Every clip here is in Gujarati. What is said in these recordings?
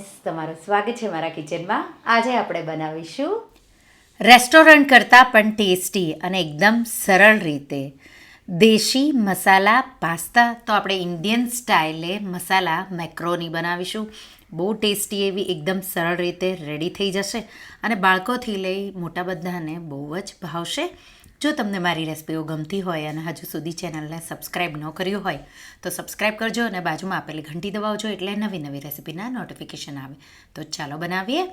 ફ્રેન્ડ્સ, તમારું સ્વાગત છે મારા કિચનમાં. આજે આપણે બનાવીશું રેસ્ટોરન્ટ કરતાં પણ ટેસ્ટી અને એકદમ સરળ રીતે. દેશી મસાલા પાસ્તા, તો આપણે ઇન્ડિયન સ્ટાઇલે મસાલા મેક્રોની બનાવીશું. બહુ ટેસ્ટી એવી, એકદમ સરળ રીતે રેડી થઈ જશે અને બાળકોથી લઈ મોટા બધાને બહુ જ ભાવશે. જો તમને મારી રેસિપીઓ ગમતી હોય અને હજુ સુધી ચેનલને સબસ્ક્રાઈબ ન કર્યું હોય, તો સબસ્ક્રાઈબ કરજો અને બાજુમાં આપેલી ઘંટી દબાવજો એટલે નવી નવી રેસિપીના નોટિફિકેશન આવે. તો ચાલો બનાવીએ.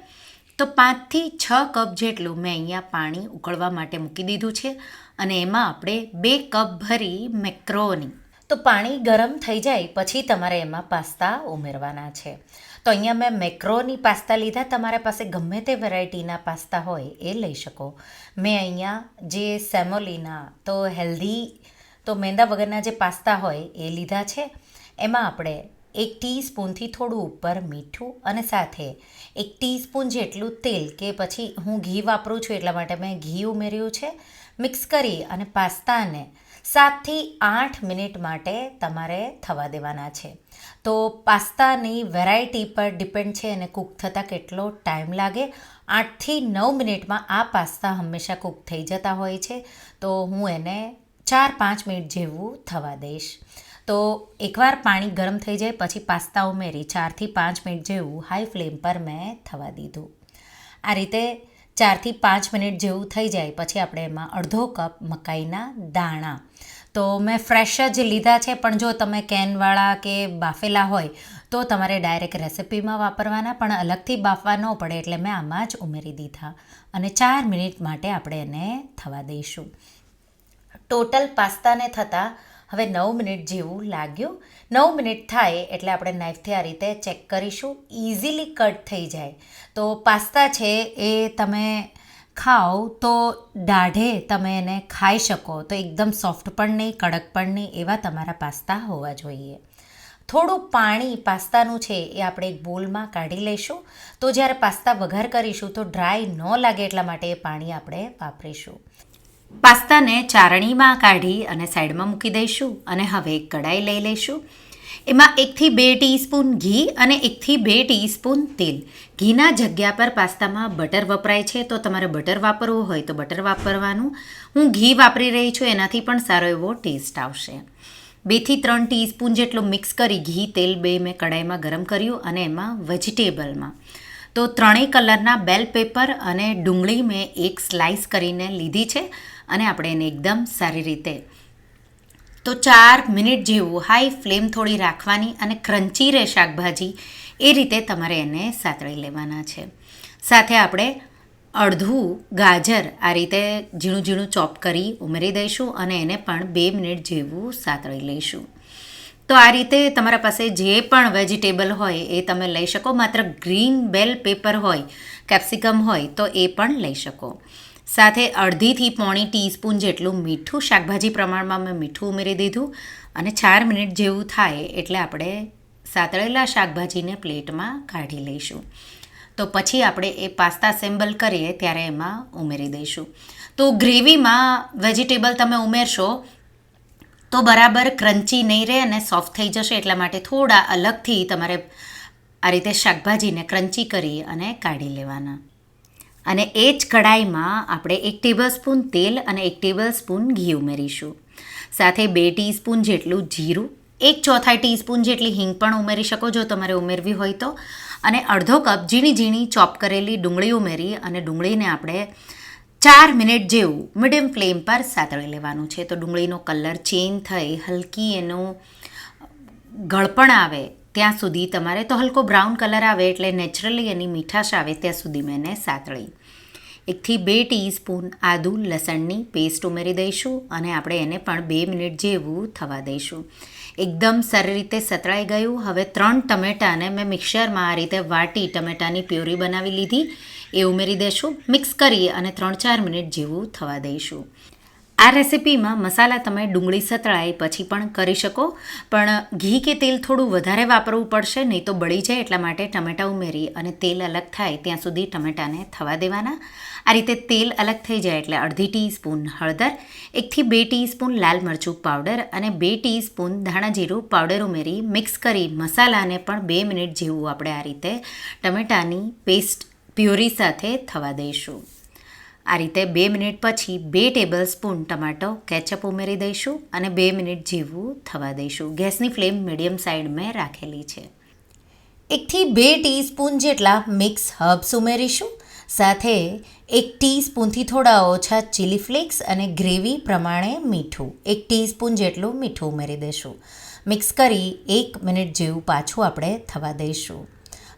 તો પાંચથી છ કપ જેટલું મેં અહીંયા પાણી ઉકળવા માટે મૂકી દીધું છે અને એમાં આપણે બે કપ ભરી મેક્રોની. તો પાણી ગરમ થઈ જાય પછી તમારે એમાં પાસ્તા ઉમેરવાના છે. તો અહીંયા મેં મેક્રોની પાસ્તા લીધા. તમારા પાસે ગમે તે વેરાયટીના પાસ્તા હોય એ લઈ શકો. મેં અહીંયા જે સેમોલીના, તો હેલ્ધી, તો મેંદા વગરના જે પાસ્તા હોય એ લીધા છે. એમાં આપણે એક ટીસ્પૂનથી થોડું ઉપર મીઠું અને સાથે એક ટીસ્પૂન જેટલું તેલ કે પછી હું ઘી વાપરું છું એટલા માટે મેં ઘી ઉમેર્યું છે. મિક્સ કરી અને પાસ્તાને સાતથી આઠ મિનિટ માટે તમારે થવા દેવાના છે. તો પાસ્તાની વેરાયટી પર ડિપેન્ડ છે અને કૂક થતાં કેટલો ટાઈમ લાગે. આઠથી નવ મિનિટમાં આ પાસ્તા હંમેશા કૂક થઈ જતા હોય છે. તો હું એને ચાર પાંચ મિનિટ જેવું થવા દઈશ. તો એકવાર પાણી ગરમ થઈ જાય પછી પાસ્તા ઉમેરી ચારથી પાંચ મિનિટ જેવું હાઈ ફ્લેમ પર મેં થવા દીધું. આ રીતે ચારથી પાંચ મિનિટ જેવું થઈ જાય. પછી આપણે એમાં અડધો કપ મકાઈના દાણા. તો મેં ફ્રેશ જ લીધા છે, પણ જો તમે કેનવાળા કે બાફેલા હોય, તો તમારે ડાયરેક્ટ રેસિપીમાં વાપરવાના, પણ અલગથી બાફવા ન પડે એટલે મેં આમાં જ ઉમેરી દીધા. અને ચાર મિનિટ માટે આપણે એને થવા દઈશું. ટોટલ પાસ્તાને થતાં હવે નવ મિનિટ જેવું લાગ્યું. નવ મિનિટ થાય એટલે આપણે નાઇફથી આ રીતે ચેક કરીશું. ઇઝીલી કટ થઈ જાય. તો પાસ્તા છે એ તમે ખાઓ તો દાઢે તમે એને ખાઈ શકો. તો એકદમ સોફ્ટ પણ નહીં, કડક પણ નહીં એવા તમારા પાસ્તા હોવા જોઈએ. થોડું પાણી પાસ્તાનું છે એ આપણે એક બોલમાં કાઢી લઈશું. તો જ્યારે પાસ્તા વઘાર કરીશું તો ડ્રાય ન લાગે એટલા માટે એ પાણી આપણે વાપરીશું. પાસ્તાને ચારણીમાં કાઢી અને સાઈડમાં મૂકી દઈશું અને હવે એક કડાઈ લઈ લઈશું. એમાં એકથી બે ટીસ્પૂન ઘી અને એકથી બે ટીસ્પૂન તેલ. ઘીના જગ્યા પર પાસ્તામાં બટર વપરાય છે, તો તમારે બટર વાપરવું હોય તો બટર વાપરવાનું. હું ઘી વાપરી રહી છું, એનાથી પણ સારો એવો ટેસ્ટ આવશે. બેથી ત્રણ ટીસ્પૂન જેટલું મિક્સ કરી ઘી, તેલ બે મેં કડાઈમાં ગરમ કર્યું અને એમાં વેજીટેબલમાં. તો ત્રણેય કલરના બેલ પેપર અને ડુંગળી મેં એક સ્લાઇસ કરીને લીધી છે. અને આપણે એને એકદમ સારી રીતે તો ચાર મિનિટ જેવું હાઈ ફ્લેમ થોડી રાખવાની અને ક્રન્ચી રહે શાકભાજી એ રીતે તમારે એને સાતળી લેવાના છે. સાથે આપણે અડધું ગાજર આ રીતે ઝીણું ઝીણું ચોપ કરી ઉમેરી દઈશું અને એને પણ બે મિનિટ જેવું સાતળી લઈશું. તો આ રીતે તમારા પાસે જે પણ વેજીટેબલ હોય એ તમે લઈ શકો. માત્ર ગ્રીન બેલ પેપર હોય, કેપ્સિકમ હોય તો એ પણ લઈ શકો. સાથે અડધીથી પોણી ટીસ્પૂન જેટલું મીઠું શાકભાજી પ્રમાણમાં મેં મીઠું ઉમેરી દીધું અને ચાર મિનિટ જેવું થાય એટલે આપણે સાતળેલા શાકભાજીને પ્લેટમાં કાઢી લઈશું. તો પછી આપણે એ પાસ્તા સેમ્બલ કરીએ ત્યારે એમાં ઉમેરી દઈશું. તો ગ્રેવીમાં વેજીટેબલ તમે ઉમેરશો તો બરાબર ક્રન્ચી નહીં રહે અને સોફ્ટ થઈ જશે એટલા માટે થોડા અલગથી તમારે આ રીતે શાકભાજીને ક્રન્ચી કરી અને કાઢી લેવાના. અને એ જ કઢાઈમાં આપણે એક ટેબલ સ્પૂન તેલ અને એક ટેબલ સ્પૂન ઘી ઉમેરીશું. સાથે બે ટીસ્પૂન જેટલું જીરું, એક ચોથાઈ ટીસ્પૂન જેટલી હિંગ પણ ઉમેરી શકો જો તમારે ઉમેરવી હોય તો. અને અડધો કપ ઝીણી ઝીણી ચોપ કરેલી ડુંગળી ઉમેરી અને ડુંગળીને આપણે ચાર મિનિટ જેવું મીડિયમ ફ્લેમ પર સાતળી લેવાનું છે. તો ડુંગળીનો કલર ચેન્જ થઈ, હલકી એનું ગળપણ આવે ત્યાં સુધી તમારે તો હલકો બ્રાઉન કલર આવે એટલે નેચરલી એની મીઠાશ આવે ત્યાં સુધી મેં એને સાતળી. એકથી બે ટીસ્પૂન આદુ લસણની પેસ્ટ ઉમેરી દઈશું અને આપણે એને પણ બે મિનિટ જેવું થવા દઈશું. એકદમ સારી રીતે સતળાઈ ગયું. હવે ત્રણ ટમેટાને મેં મિક્સરમાં આ રીતે વાટી ટમેટાની પ્યોરી બનાવી લીધી. એ ઉમેરી દઈશું મિક્સ કરી અને ત્રણ ચાર મિનિટ જેવું થવા દઈશું. આ રેસિપીમાં મસાલા તમે ડુંગળી સતળાય પછી પણ કરી શકો, પણ ઘી કે તેલ થોડું વધારે વાપરવું પડશે, નહીં તો બળી જાય એટલા માટે ટમેટાં ઉમેરી અને તેલ અલગ થાય ત્યાં સુધી ટમેટાને થવા દેવાના. આ રીતે તેલ અલગ થઈ જાય એટલે અડધી ટીસ્પૂન હળદર, એકથી બે ટીસ્પૂન લાલ મરચું પાવડર અને બે ટીસ્પૂન ધાણા જીરું પાવડર ઉમેરી મિક્સ કરી મસાલાને પણ બે મિનિટ જેવું આપણે આ રીતે ટમેટાની પેસ્ટ પ્યુરી સાથે થવા દઈશું. આ રીતે બે મિનિટ પછી બે ટેબલ સ્પૂન ટમાટો કેચઅપ ઉમેરી દઈશું અને બે મિનિટ જેવું થવા દઈશું. ગેસની ફ્લેમ મીડિયમ સાઈડ મેં રાખેલી છે. એકથી બે ટીસ્પૂન જેટલા મિક્સ હર્બ્સ ઉમેરીશું. સાથે એક ટીસ્પૂનથી થોડા ઓછા ચીલી ફ્લેક્સ અને ગ્રેવી પ્રમાણે મીઠું. એક ટીસ્પૂન જેટલું મીઠું ઉમેરી દઈશું. મિક્સ કરી એક મિનિટ જેવું પાછું આપણે થવા દઈશું.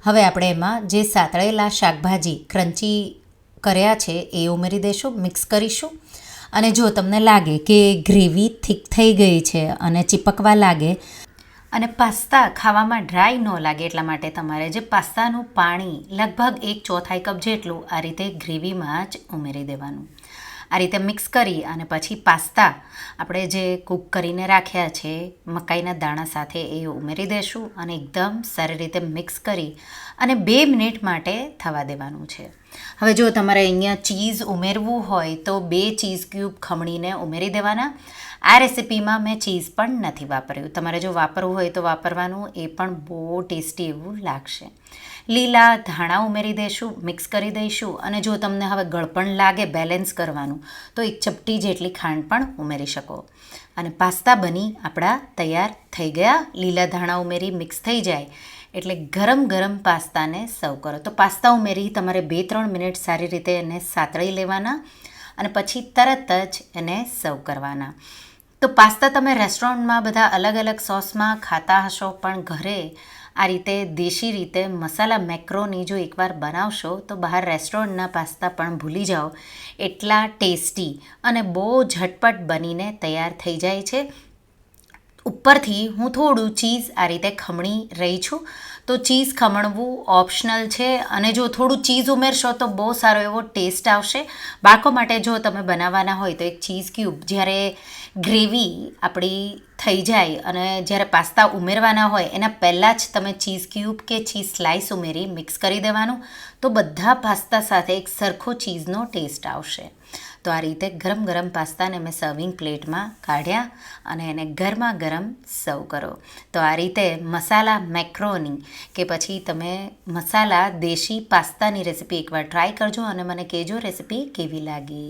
હવે આપણે એમાં જે સાતળેલા શાકભાજી ક્રંચી કર્યા છે એ ઉમેરી દઈશું મિક્સ કરીશું. અને જો તમને લાગે કે ગ્રેવી થીક થઈ ગઈ છે અને ચીપકવા લાગે, અને પાસ્તા ખાવામાં ડ્રાય ન લાગે એટલા માટે તમારે જે પાસ્તાનું પાણી લગભગ એક ચોથાઈ કપ જેટલું આ રીતે ગ્રેવીમાં જ ઉમેરી દેવાનું. આ રીતે મિક્સ કરી અને પછી પાસ્તા આપણે જે કૂક કરીને રાખ્યા છે, મકાઈના દાણા સાથે એ ઉમેરી દઈશું અને એકદમ સારી રીતે મિક્સ કરી અને બે મિનિટ માટે થવા દેવાનું છે. હવે જો તમારે અહીંયા ચીઝ ઉમેરવું હોય તો બે ચીઝ ક્યુબ ખમણીને ઉમેરી દેવાના. આ રેસિપીમાં મેં ચીઝ પણ નથી વાપર્યું. તમારે જો વાપરવું હોય તો વાપરવાનું, એ પણ બહુ ટેસ્ટી એવું લાગશે. લીલા ધાણા ઉમેરી દઈશું મિક્સ કરી દઈશું અને જો તમને હવે ગળપણ લાગે બેલેન્સ કરવાનું, તો એક ચપટી જેટલી ખાંડ પણ ઉમેરી શકો. અને પાસ્તા બની આપણા તૈયાર થઈ ગયા. લીલા ધાણા ઉમેરી મિક્સ થઈ જાય. એટલે ગરમ ગરમ પાસ્તાને સર્વ કરો. તો પાસ્તા ઉમેરી તમારે બે ત્રણ મિનિટ સારી રીતે એને સાતળી લેવાના અને પછી તરત જ એને સર્વ કરવાના. તો પાસ્તા તમે રેસ્ટોરન્ટમાં બધા અલગ અલગ સોસમાં ખાતા હશો, પણ ઘરે આ રીતે દેશી રીતે મસાલા મેક્રોની જો એકવાર બનાવશો, તો બહાર રેસ્ટોરન્ટના પાસ્તા પણ ભૂલી જાઓ. એટલા ટેસ્ટી અને બહુ ઝટપટ બનીને તૈયાર થઈ જાય છે. ઉપરથી હું થોડું ચીઝ આ રીતે ખમણી રહી છું. તો ચીઝ ખમણવું ઓપ્શનલ છે અને જો થોડું ચીઝ ઉમેરશો તો બહુ સારો એવો ટેસ્ટ આવશે. બાળકો માટે જો તમે બનાવવાના હોય તો એક ચીઝ ક્યુબ, જ્યારે ગ્રેવી આપણી થઈ જાય અને જ્યારે પાસ્તા ઉમેરવાના હોય, એના પહેલાં જ તમે ચીઝ ક્યુબ કે ચીઝ સ્લાઇસ ઉમેરી મિક્સ કરી દેવાનું. તો બધા પાસ્તા સાથે એક સરખો ચીઝનો ટેસ્ટ આવશે. તો આ રીતે ગરમ ગરમ પાસ્તાને મેં સર્વિંગ પ્લેટમાં કાઢ્યા અને એને ગરમા ગરમ સર્વ કરો. તો આ રીતે મસાલા મેક્રોની કે પછી તમે મસાલા દેશી પાસ્તાની રેસીપી એકવાર ટ્રાય કરજો અને મને કહેજો રેસીપી કેવી લાગી.